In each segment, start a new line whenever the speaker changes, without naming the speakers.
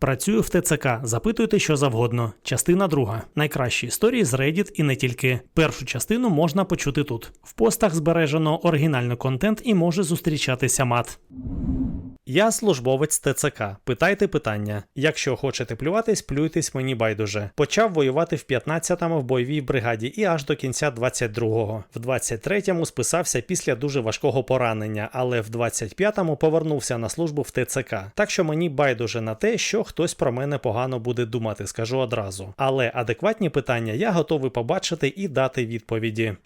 Працюю в ТЦК, запитуйте що завгодно. Частина друга. Найкращі історії з Reddit і не тільки. Першу частину можна почути тут. В постах збережено оригінальний контент і може зустрічатися мат. Я службовець ТЦК. Питайте питання. Якщо хочете плюватись, плюйтесь мені байдуже. Почав воювати в 15-му в бойовій бригаді і аж до кінця 22-го. В 23-му списався після дуже важкого поранення, але в 25-му повернувся на службу в ТЦК. Так що мені байдуже на те, що хтось про мене погано буде думати, скажу одразу. Але адекватні питання я готовий побачити і дати відповіді.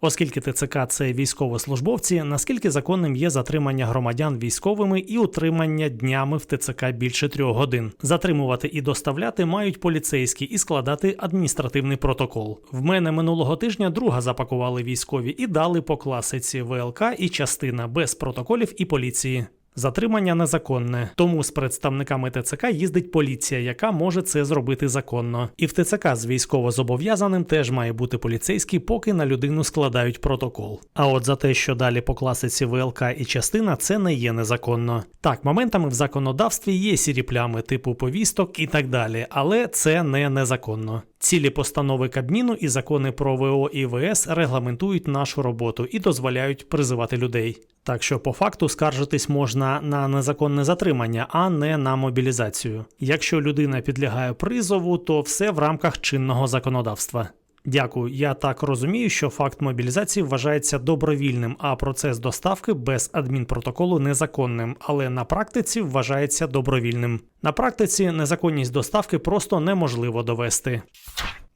Оскільки ТЦК це військовослужбовці, наскільки законним є затримання громадян військовими і утримання днями в ТЦК більше трьох годин. Затримувати і доставляти мають поліцейські і складати адміністративний протокол. В мене минулого тижня друга запакували військові і дали по класиці ВЛК і частина без протоколів і поліції. Затримання незаконне, тому з представниками ТЦК їздить поліція, яка може це зробити законно. І в ТЦК з військовозобов'язаним теж має бути поліцейський, поки на людину складають протокол. А от за те, що далі по класиці ВЛК і частина, це не є незаконно. Так, моментами в законодавстві є сірі плями типу повісток і так далі, але це не незаконно. Цілі постанови Кабміну і закони про ВО і ВС регламентують нашу роботу і дозволяють призивати людей. Так що по факту скаржитись можна на незаконне затримання, а не на мобілізацію. Якщо людина підлягає призову, то все в рамках чинного законодавства. Дякую. Я так розумію, що факт мобілізації вважається добровільним, а процес доставки без адмінпротоколу незаконним, але на практиці вважається добровільним. На практиці незаконність доставки просто неможливо довести.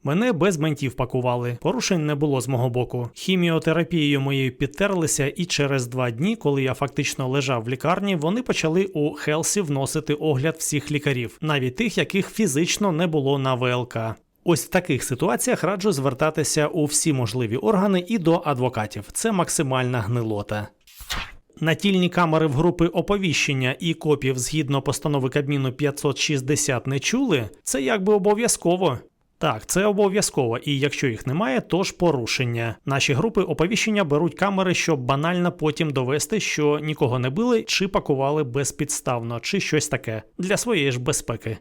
Мене без ментів пакували. Порушень не було з мого боку. Хіміотерапією моєю підтерлися, і через два дні, коли я фактично лежав в лікарні, вони почали у Хелсі вносити огляд всіх лікарів, навіть тих, яких фізично не було на ВЛК. Ось в таких ситуаціях раджу звертатися у всі можливі органи і до адвокатів. Це максимальна гнилота. Натільні камери в групи оповіщення і копів згідно постанови Кабміну 560 не чули. Це якби обов'язково. Так, це обов'язково, і якщо їх немає, то ж порушення. Наші групи оповіщення беруть камери, щоб банально потім довести, що нікого не били чи пакували безпідставно, чи щось таке для своєї ж безпеки.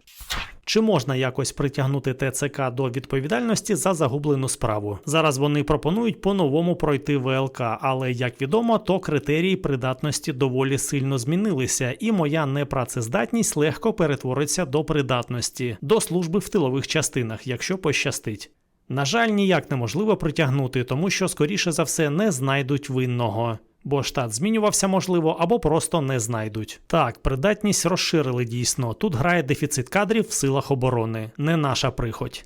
Чи можна якось притягнути ТЦК до відповідальності за загублену справу? Зараз вони пропонують по-новому пройти ВЛК, але як відомо, то критерії придатності доволі сильно змінилися, і моя непрацездатність легко перетвориться до придатності до служби в тилових частинах, якщо пощастить. На жаль, ніяк неможливо притягнути, тому що, скоріше за все, не знайдуть винного. Бо штат змінювався, можливо, або просто не знайдуть. Так, придатність розширили дійсно. Тут грає дефіцит кадрів в силах оборони, не наша прихоть.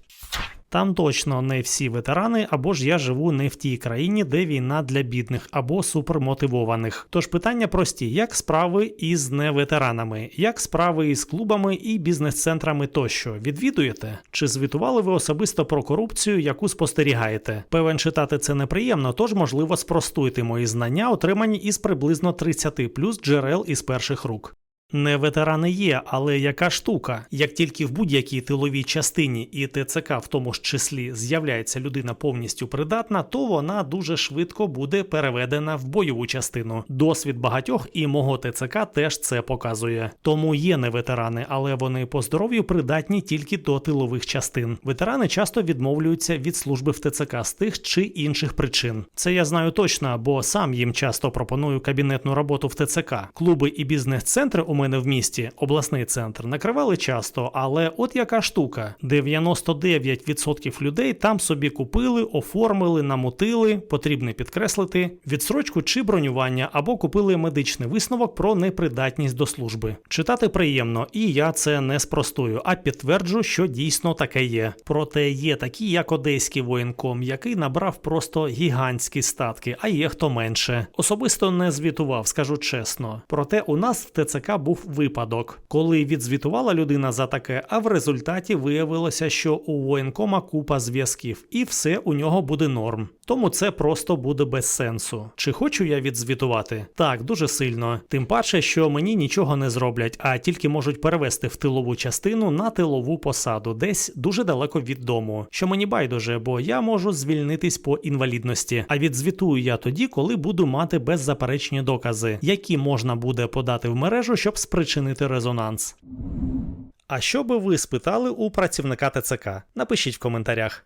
Там точно не всі ветерани, або ж я живу не в тій країні, де війна для бідних або супермотивованих. Тож питання прості: як справи із неветеранами, як справи із клубами і бізнес-центрами тощо відвідуєте? Чи звітували ви особисто про корупцію, яку спостерігаєте? Певен читати це неприємно, тож можливо спростуйте мої знання, отримані із приблизно 30 плюс джерел із перших рук. Не ветерани є, але яка штука? Як тільки в будь-якій тиловій частині і ТЦК в тому ж числі з'являється людина повністю придатна, то вона дуже швидко буде переведена в бойову частину. Досвід багатьох і мого ТЦК теж це показує. Тому є не ветерани, але вони по здоров'ю придатні тільки до тилових частин. Ветерани часто відмовлюються від служби в ТЦК з тих чи інших причин. Це я знаю точно, бо сам їм часто пропоную кабінетну роботу в ТЦК. Клуби і бізнес-центри у мене в місті, обласний центр, накривали часто, але от яка штука: 99% людей там собі купили, оформили, намутили, потрібно підкреслити, відсрочку чи бронювання, або купили медичний висновок про непридатність до служби. Читати приємно, і я це не спростую, а підтверджу, що дійсно таке є. Проте є такі, як одеський воєнком, який набрав просто гігантські статки, а є хто менше. Особисто не звітував, скажу чесно. Проте у нас в ТЦК був випадок, коли відзвітувала людина за таке, а в результаті виявилося, що у воєнкома купа зв'язків, і все у нього буде норм. Тому це просто буде без сенсу. Чи хочу я відзвітувати? Так, дуже сильно. Тим паче, що мені нічого не зроблять, а тільки можуть перевести в тилову частину на тилову посаду, десь дуже далеко від дому. Що мені байдуже, бо я можу звільнитись по інвалідності. А відзвітую я тоді, коли буду мати беззаперечні докази, які можна буде подати в мережу, щоб спричинити резонанс. А що би ви спитали у працівника ТЦК? Напишіть в коментарях.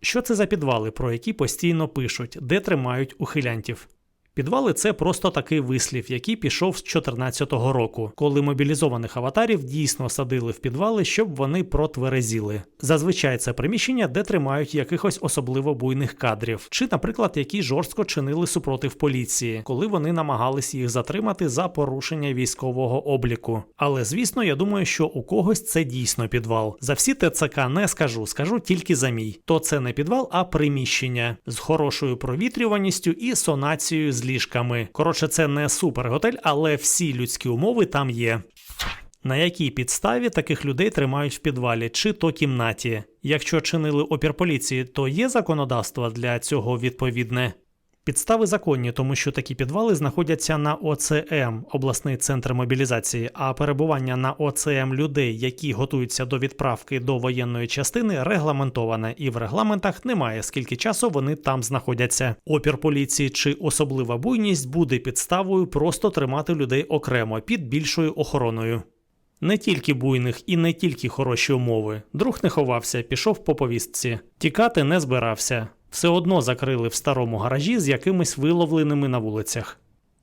Що це за підвали, про які постійно пишуть, де тримають ухилянтів? Підвали це просто такий вислів, який пішов з 2014 року, коли мобілізованих аватарів дійсно садили в підвали, щоб вони протверезіли. Зазвичай це приміщення, де тримають якихось особливо буйних кадрів, чи, наприклад, які жорстко чинили супротив поліції, коли вони намагались їх затримати за порушення військового обліку. Але звісно, я думаю, що у когось це дійсно підвал. За всі ТЦК не скажу, скажу тільки за мій. То це не підвал, а приміщення з хорошою провітрюваністю і сонацією з ліжками. Коротше, це не суперготель, але всі людські умови там є. На якій підставі таких людей тримають в підвалі чи то кімнаті? Якщо чинили опір поліції, то є законодавство для цього відповідне? Підстави законні, тому що такі підвали знаходяться на ОЦМ, обласний центр мобілізації, а перебування на ОЦМ людей, які готуються до відправки до воєнної частини, регламентоване, і в регламентах немає скільки часу вони там знаходяться. Опір поліції чи особлива буйність буде підставою просто тримати людей окремо під більшою охороною. Не тільки буйних і не тільки хороші умови. Друг не ховався, пішов по повістці. Тікати не збирався. Все одно закрили в старому гаражі з якимись виловленими на вулицях.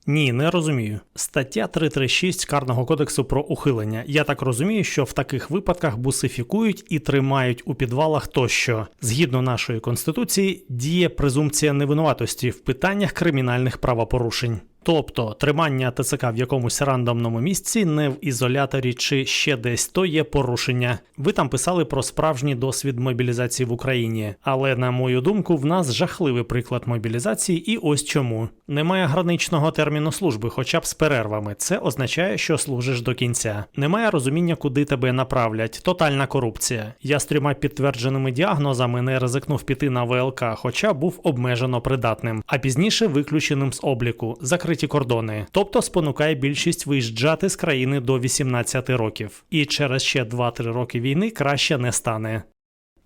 Ні, не розумію. Стаття 336 Карного кодексу про ухилення. Я так розумію, що в таких випадках бусифікують і тримають у підвалах тощо. Згідно нашої конституції, діє презумпція невинуватості в питаннях кримінальних правопорушень. Тобто тримання ТЦК в якомусь рандомному місці, не в ізоляторі чи ще десь, то є порушення. Ви там писали про справжній досвід мобілізації в Україні, але на мою думку, в нас жахливий приклад мобілізації, і ось чому немає граничного терміну служби, хоча б з перервами. Це означає, що служиш до кінця. Немає розуміння, куди тебе направлять. Тотальна корупція. Я з трьома підтвердженими діагнозами не ризикнув піти на ВЛК, хоча був обмежено придатним, а пізніше виключеним з обліку. Закриті кордони, тобто спонукає більшість виїжджати з країни до 18 років. І через ще 2-3 роки війни краще не стане.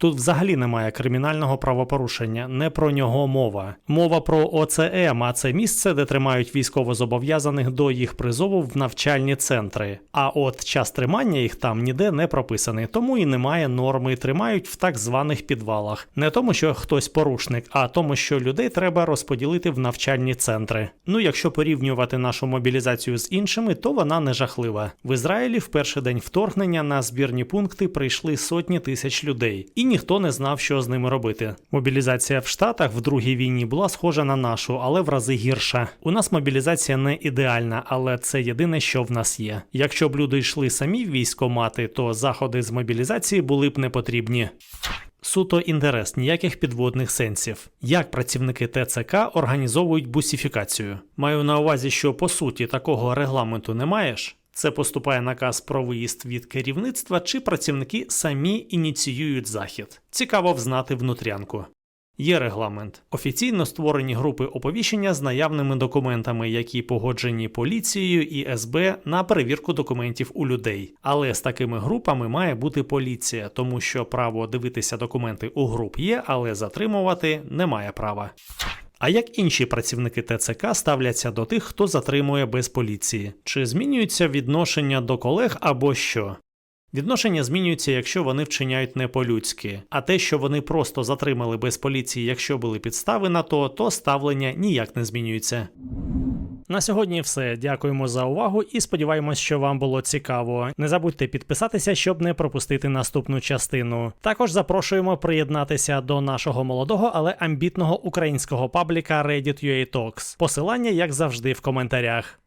Тут взагалі немає кримінального правопорушення, не про нього мова. Мова про ОЦМ, а це місце, де тримають військовозобов'язаних до їх призову в навчальні центри. А от час тримання їх там ніде не прописаний, тому і немає норми, тримають в так званих підвалах. Не тому, що хтось порушник, а тому, що людей треба розподілити в навчальні центри. Ну, якщо порівнювати нашу мобілізацію з іншими, то вона не жахлива. В Ізраїлі в перший день вторгнення на збірні пункти прийшли сотні тисяч людей. І ніхто не знав, що з ними робити. Мобілізація в Штатах в другій війні була схожа на нашу, але в рази гірша. У нас мобілізація не ідеальна, але це єдине, що в нас є. Якщо б люди йшли самі в військомати, то заходи з мобілізації були б не потрібні. Суто інтерес, ніяких підводних сенсів. Як працівники ТЦК організовують бусифікацію? Маю на увазі, що по суті такого регламенту не маєш. Це поступає наказ про виїзд від керівництва, чи працівники самі ініціюють захід. Цікаво взнати внутрянку. Є регламент. Офіційно створені групи оповіщення з наявними документами, які погоджені поліцією і СБ на перевірку документів у людей. Але з такими групами має бути поліція, тому що право дивитися документи у груп є, але затримувати немає права. А як інші працівники ТЦК ставляться до тих, хто затримує без поліції? Чи змінюється відношення до колег або що? Відношення змінюються, якщо вони вчиняють не по-людськи, а те, що вони просто затримали без поліції, якщо були підстави на то, то ставлення ніяк не змінюється. На сьогодні все. Дякуємо за увагу і сподіваємось, що вам було цікаво. Не забудьте підписатися, щоб не пропустити наступну частину. Також запрошуємо приєднатися до нашого молодого, але амбітного українського пабліка Reddit.ua Talks. Посилання, як завжди, в коментарях.